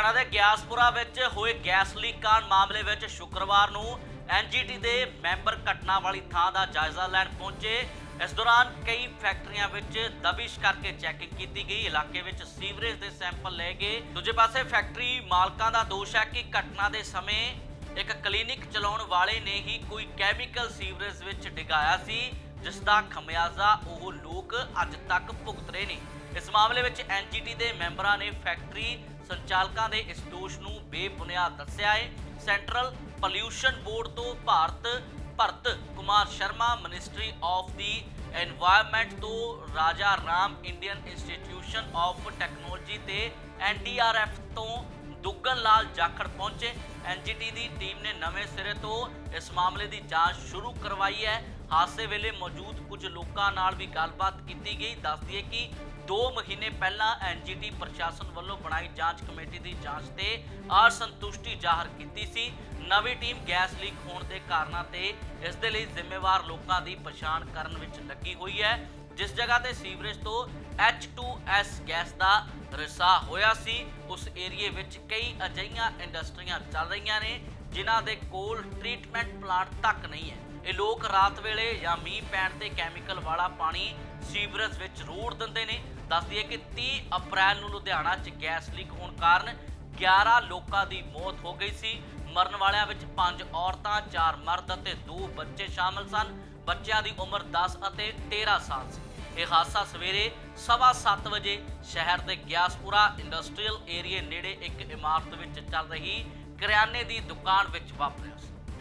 ਲੁਧਿਆਣਾ ਦੇ ਗਿਆਸਪੁਰਾ ਵਿੱਚ ਹੋਏ ਗੈਸ ਲੀਕ ਕਾਰਨ ਮਾਮਲੇ ਵਿੱਚ ਸ਼ੁੱਕਰਵਾਰ ਨੂੰ ਐਨਜੀਟੀ ਦੇ ਮੈਂਬਰ ਘਟਨਾ ਵਾਲੀ ਥਾਂ ਦਾ ਜਾਇਜ਼ਾ ਲੈਣ ਪਹੁੰਚੇ। ਇਸ ਦੌਰਾਨ ਕਈ ਫੈਕਟਰੀਆਂ ਵਿੱਚ ਦਬਿਸ਼ ਕਰਕੇ ਚੈਕਿੰਗ ਕੀਤੀ ਗਈ। ਇਲਾਕੇ ਵਿੱਚ ਸੀਵਰੇਜ ਦੇ ਸੈਂਪਲ ਲਏ ਗਏ। ਦੂਜੇ ਪਾਸੇ ਫੈਕਟਰੀ ਮਾਲਕਾਂ ਦਾ ਦੋਸ਼ ਹੈ ਕਿ ਘਟਨਾ ਦੇ ਸਮੇਂ ਇੱਕ ਕਲੀਨਿਕ ਚਲਾਉਣ ਵਾਲੇ ਨੇ ਹੀ ਕੋਈ ਕੈਮੀਕਲ ਸੀਵਰੇਜ ਵਿੱਚ ਡਿਗਾਇਆ ਸੀ, ਜਿਸ ਦਾ ਖਮਿਆਜ਼ਾ ਉਹ ਲੋਕ ਅੱਜ ਤੱਕ ਭੁਗਤ ਰਹੇ ਨੇ। ਇਸ ਮਾਮਲੇ ਵਿੱਚ ਐਨਜੀਟੀ ਦੇ ਮੈਂਬਰਾਂ ਨੇ ਫੈਕਟਰੀ ਸੰਚਾਲਕਾਂ ਦੇ ਇਸ ਦੋਸ਼ ਨੂੰ ਬੇਬੁਨਿਆਦ ਦੱਸਿਆ ਹੈ। ਸੈਂਟਰਲ ਪੋਲਿਊਸ਼ਨ ਬੋਰਡ ਤੋਂ ਭਾਰਤ, ਭਰਤ ਕੁਮਾਰ ਸ਼ਰਮਾ, ਮਿਨਿਸਟਰੀ ਆਫ ਦੀ এনवायरमेंट ਤੋਂ Raja Ram Indian institution of technology ਤੇ ਐਨਡੀਆਰਐਫ ਤੋਂ ਦੁੱਗਨ ਲਾਲ ਜਾਖੜ ਪਹੁੰਚੇ। ਐਨਜੀਟੀ ਦੀ ਟੀਮ ਨੇ ਨਵੇਂ ਸਿਰੇ ਤੋਂ ਇਸ ਮਾਮਲੇ ਦੀ ਜਾਂਚ ਸ਼ੁਰੂ ਕਰਵਾਈ ਹੈ। ਹਾਦਸੇ ਵੇਲੇ ਮੌਜੂਦ ਕੁਝ ਲੋਕਾਂ ਨਾਲ ਵੀ ਗੱਲਬਾਤ ਕੀਤੀ ਗਈ। ਦੱਸਦੀ ਹੈ ਕਿ 2 ਮਹੀਨੇ ਪਹਿਲਾਂ ਐਨਜੀਟੀ ਪ੍ਰਸ਼ਾਸਨ ਵੱਲੋਂ ਬਣਾਈ ਜਾਂਚ ਕਮੇਟੀ ਦੀ ਜਾਂਚ ਤੇ ਅਸੰਤੁਸ਼ਟੀ ਜ਼ਾਹਰ ਕੀਤੀ ਸੀ। ਨਵੀਂ ਟੀਮ ਗੈਸ ਲੀਕ ਹੋਣ ਦੇ ਕਾਰਨਾਂ ਤੇ ਇਸ ਦੇ ਲਈ ਜ਼ਿੰਮੇਵਾਰ ਲੋਕਾਂ ਦੀ ਪਛਾਣ ਕਰਨ ਵਿੱਚ ਲੱਗੀ ਹੋਈ ਹੈ। ਜਿਸ ਜਗ੍ਹਾ ਤੇ ਸੀਵਰੇਜ ਤੋਂ H2S ਗੈਸ ਦਾ ਰਿਸਾਅ ਹੋਇਆ ਸੀ, ਉਸ ਏਰੀਏ ਵਿੱਚ ਕਈ ਅਜਿਹੀਆਂ ਇੰਡਸਟਰੀਆਂ ਚੱਲ ਰਹੀਆਂ ਨੇ, ਜਿਨ੍ਹਾਂ ਦੇ ਕੋਲ ਟ੍ਰੀਟਮੈਂਟ ਪਲਾਂਟ ਤੱਕ ਨਹੀਂ ਹੈ। ਇਹ ਲੋਕ ਰਾਤ ਵੇਲੇ ਜਾਂ ਮੀਂਹ ਪੈਣ ਤੇ ਕੈਮੀਕਲ ਵਾਲਾ ਪਾਣੀ ਸੀਵਰੇਜ ਵਿੱਚ ਰੋੜ ਦਿੰਦੇ ਨੇ। ਦੱਸ ਦਈਏ ਕਿ 30 ਅਪ੍ਰੈਲ ਨੂੰ ਲੁਧਿਆਣਾ 'ਚ ਗੈਸ ਲੀਕ ਹੋਣ ਕਾਰਨ 11 ਲੋਕਾਂ ਦੀ ਮੌਤ ਹੋ ਗਈ ਸੀ। ਮਰਨ ਵਾਲਿਆਂ ਵਿੱਚ 5 ਔਰਤਾਂ 4 ਮਰਦ ਅਤੇ 2 ਬੱਚੇ ਸ਼ਾਮਲ ਸਨ। ਬੱਚਿਆਂ ਦੀ ਉਮਰ 10 ਅਤੇ 13 ਸਾਲ ਸੀ। ਇਹ ਹਾਦਸਾ ਸਵੇਰੇ ਸਵਾ ਸੱਤ ਵਜੇ ਸ਼ਹਿਰ ਦੇ ਗਿਆਸਪੁਰਾ ਇੰਡਸਟਰੀਅਲ ਏਰੀਏ ਨੇੜੇ ਇੱਕ ਇਮਾਰਤ ਵਿੱਚ ਚੱਲ ਰਹੀ ਕਰਿਆਨੇ ਦੀ ਦੁਕਾਨ ਵਿੱਚ ਵਾਪਰਿਆ ਸੀ।